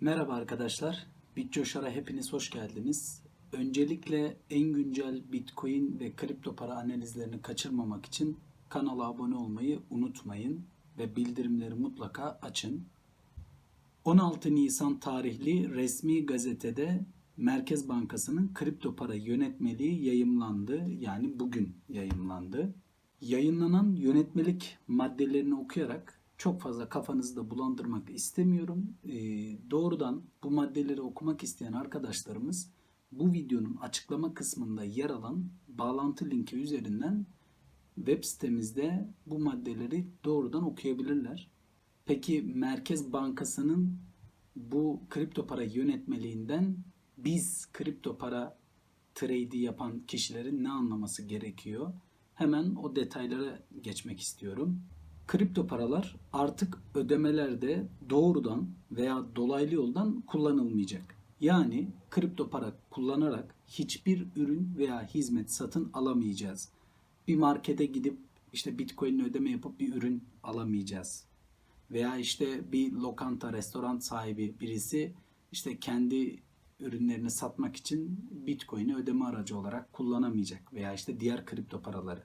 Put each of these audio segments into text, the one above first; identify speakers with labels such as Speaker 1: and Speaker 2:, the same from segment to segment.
Speaker 1: Merhaba arkadaşlar. BitCoşar'a hepiniz hoş geldiniz. Öncelikle en güncel Bitcoin ve kripto para analizlerini kaçırmamak için kanala abone olmayı unutmayın ve bildirimleri mutlaka açın. 16 Nisan tarihli resmi gazetede Merkez Bankası'nın kripto para yönetmeliği yayımlandı. Yani bugün yayımlandı. Yayınlanan yönetmelik maddelerini okuyarak çok fazla kafanızı da bulandırmak istemiyorum. Ee, doğrudan bu maddeleri okumak isteyen arkadaşlarımız bu videonun açıklama kısmında yer alan bağlantı linki üzerinden web sitemizde bu maddeleri doğrudan okuyabilirler. Peki Merkez Bankası'nın bu kripto para yönetmeliğinden biz kripto para trade'i yapan kişilerin ne anlaması gerekiyor? Hemen o detaylara geçmek istiyorum. Kripto paralar artık ödemelerde doğrudan veya dolaylı yoldan kullanılmayacak. Yani kripto para kullanarak hiçbir ürün veya hizmet satın alamayacağız. Bir markete gidip işte Bitcoin ödeme yapıp bir ürün alamayacağız. Veya işte bir lokanta, restoran sahibi birisi işte kendi ürünlerini satmak için Bitcoin'i ödeme aracı olarak kullanamayacak veya işte diğer kripto paraları.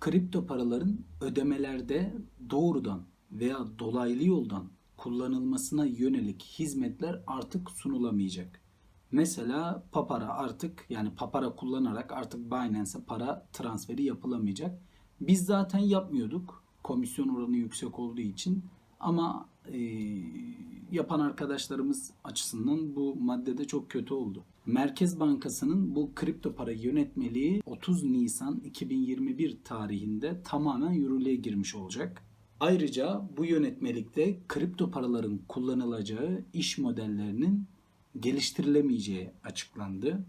Speaker 1: Kripto paraların ödemelerde doğrudan veya dolaylı yoldan kullanılmasına yönelik hizmetler artık sunulamayacak. Mesela Papara artık yani Papara kullanarak artık Binance'e para transferi yapılamayacak. Biz zaten yapmıyorduk komisyon oranı yüksek olduğu için ama e, yapan arkadaşlarımız açısından bu maddede çok kötü oldu. Merkez Bankası'nın bu kripto para yönetmeliği 30 Nisan 2021 tarihinde tamamen yürürlüğe girmiş olacak. Ayrıca bu yönetmelikte kripto paraların kullanılacağı iş modellerinin geliştirilemeyeceği açıklandı.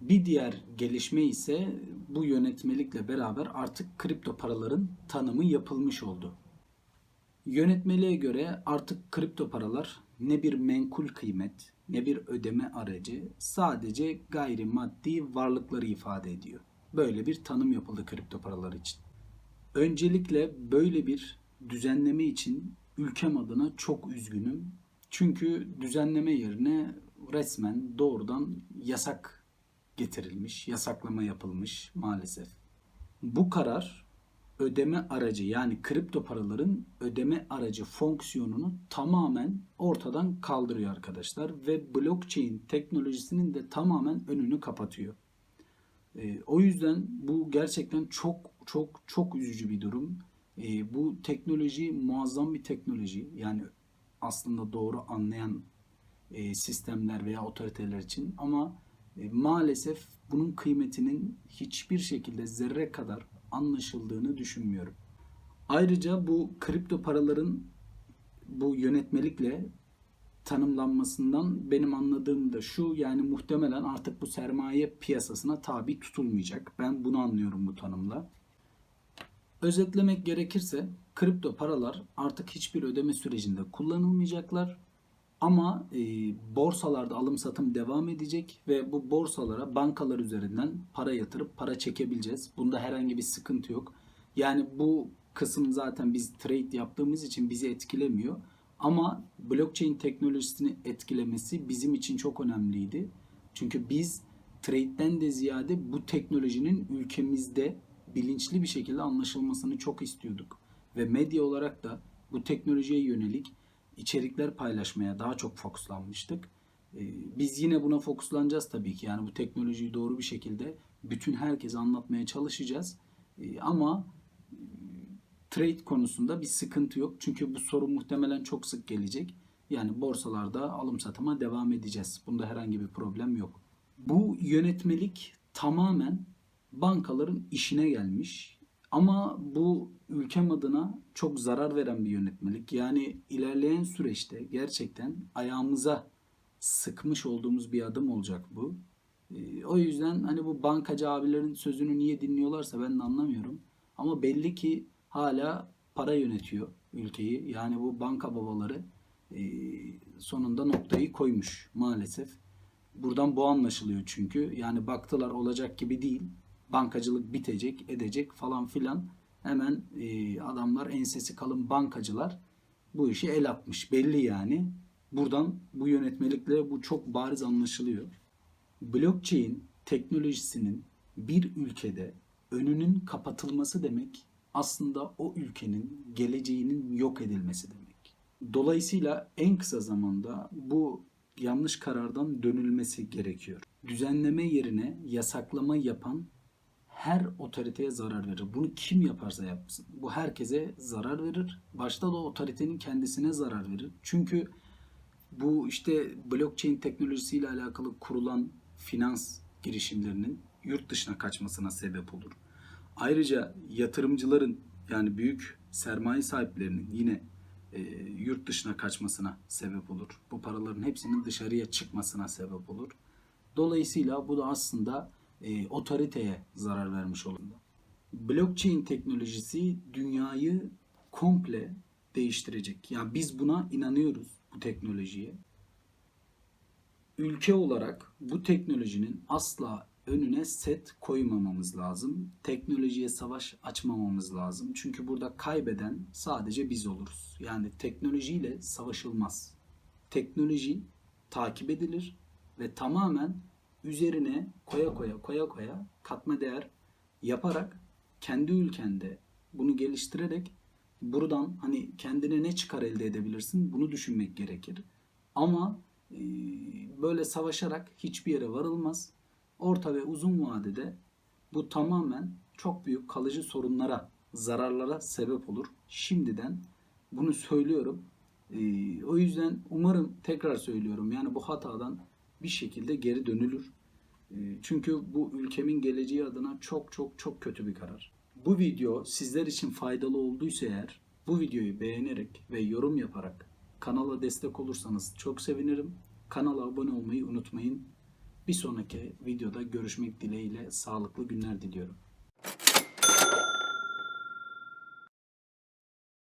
Speaker 1: Bir diğer gelişme ise bu yönetmelikle beraber artık kripto paraların tanımı yapılmış oldu. Yönetmeliğe göre artık kripto paralar ne bir menkul kıymet ne bir ödeme aracı sadece gayrimaddi varlıkları ifade ediyor. Böyle bir tanım yapıldı kripto paralar için. Öncelikle böyle bir düzenleme için ülkem adına çok üzgünüm. Çünkü düzenleme yerine resmen doğrudan yasak getirilmiş, yasaklama yapılmış maalesef. Bu karar ödeme aracı yani kripto paraların ödeme aracı fonksiyonunu tamamen ortadan kaldırıyor arkadaşlar ve blockchain teknolojisinin de tamamen önünü kapatıyor. E, o yüzden bu gerçekten çok çok çok üzücü bir durum. E, bu teknoloji muazzam bir teknoloji. Yani aslında doğru anlayan e, sistemler veya otoriteler için ama e, maalesef bunun kıymetinin hiçbir şekilde zerre kadar anlaşıldığını düşünmüyorum. Ayrıca bu kripto paraların bu yönetmelikle tanımlanmasından benim anladığım da şu yani muhtemelen artık bu sermaye piyasasına tabi tutulmayacak. Ben bunu anlıyorum bu tanımla. Özetlemek gerekirse kripto paralar artık hiçbir ödeme sürecinde kullanılmayacaklar. Ama e, borsalarda alım satım devam edecek ve bu borsalara bankalar üzerinden para yatırıp para çekebileceğiz. Bunda herhangi bir sıkıntı yok. Yani bu kısım zaten biz trade yaptığımız için bizi etkilemiyor. Ama blockchain teknolojisini etkilemesi bizim için çok önemliydi. Çünkü biz trade'den de ziyade bu teknolojinin ülkemizde bilinçli bir şekilde anlaşılmasını çok istiyorduk. Ve medya olarak da bu teknolojiye yönelik içerikler paylaşmaya daha çok fokuslanmıştık. Ee, biz yine buna fokuslanacağız tabii ki. Yani bu teknolojiyi doğru bir şekilde bütün herkese anlatmaya çalışacağız. Ee, ama e, trade konusunda bir sıkıntı yok. Çünkü bu soru muhtemelen çok sık gelecek. Yani borsalarda alım satıma devam edeceğiz. Bunda herhangi bir problem yok. Bu yönetmelik tamamen bankaların işine gelmiş. Ama bu ülkem adına çok zarar veren bir yönetmelik. Yani ilerleyen süreçte gerçekten ayağımıza sıkmış olduğumuz bir adım olacak bu. Ee, o yüzden hani bu bankacı abilerin sözünü niye dinliyorlarsa ben de anlamıyorum. Ama belli ki hala para yönetiyor ülkeyi. Yani bu banka babaları e, sonunda noktayı koymuş maalesef. Buradan bu anlaşılıyor çünkü. Yani baktılar olacak gibi değil. Bankacılık bitecek, edecek falan filan. Hemen e, adamlar ensesi kalın bankacılar bu işi el atmış belli yani. Buradan bu yönetmelikle bu çok bariz anlaşılıyor. Blockchain teknolojisinin bir ülkede önünün kapatılması demek aslında o ülkenin geleceğinin yok edilmesi demek. Dolayısıyla en kısa zamanda bu yanlış karardan dönülmesi gerekiyor. Düzenleme yerine yasaklama yapan her otoriteye zarar verir. Bunu kim yaparsa yapsın. Bu herkese zarar verir. Başta da otoritenin kendisine zarar verir. Çünkü bu işte blockchain teknolojisiyle alakalı kurulan finans girişimlerinin yurt dışına kaçmasına sebep olur. Ayrıca yatırımcıların yani büyük sermaye sahiplerinin yine e, yurt dışına kaçmasına sebep olur. Bu paraların hepsinin dışarıya çıkmasına sebep olur. Dolayısıyla bu da aslında e, otoriteye zarar vermiş olur. Blockchain teknolojisi dünyayı komple değiştirecek. Yani biz buna inanıyoruz bu teknolojiye. Ülke olarak bu teknolojinin asla önüne set koymamamız lazım. Teknolojiye savaş açmamamız lazım. Çünkü burada kaybeden sadece biz oluruz. Yani teknolojiyle savaşılmaz. Teknoloji takip edilir ve tamamen üzerine koya koya koya koya katma değer yaparak kendi ülkende bunu geliştirerek buradan hani kendine ne çıkar elde edebilirsin bunu düşünmek gerekir. Ama e, böyle savaşarak hiçbir yere varılmaz. Orta ve uzun vadede bu tamamen çok büyük kalıcı sorunlara, zararlara sebep olur. Şimdiden bunu söylüyorum. E, o yüzden umarım tekrar söylüyorum yani bu hatadan bir şekilde geri dönülür. E, Çünkü bu ülkemin geleceği adına çok çok çok kötü bir karar. Bu video sizler için faydalı olduysa eğer bu videoyu beğenerek ve yorum yaparak kanala destek olursanız çok sevinirim. Kanala abone olmayı unutmayın. Bir sonraki videoda görüşmek dileğiyle sağlıklı günler diliyorum.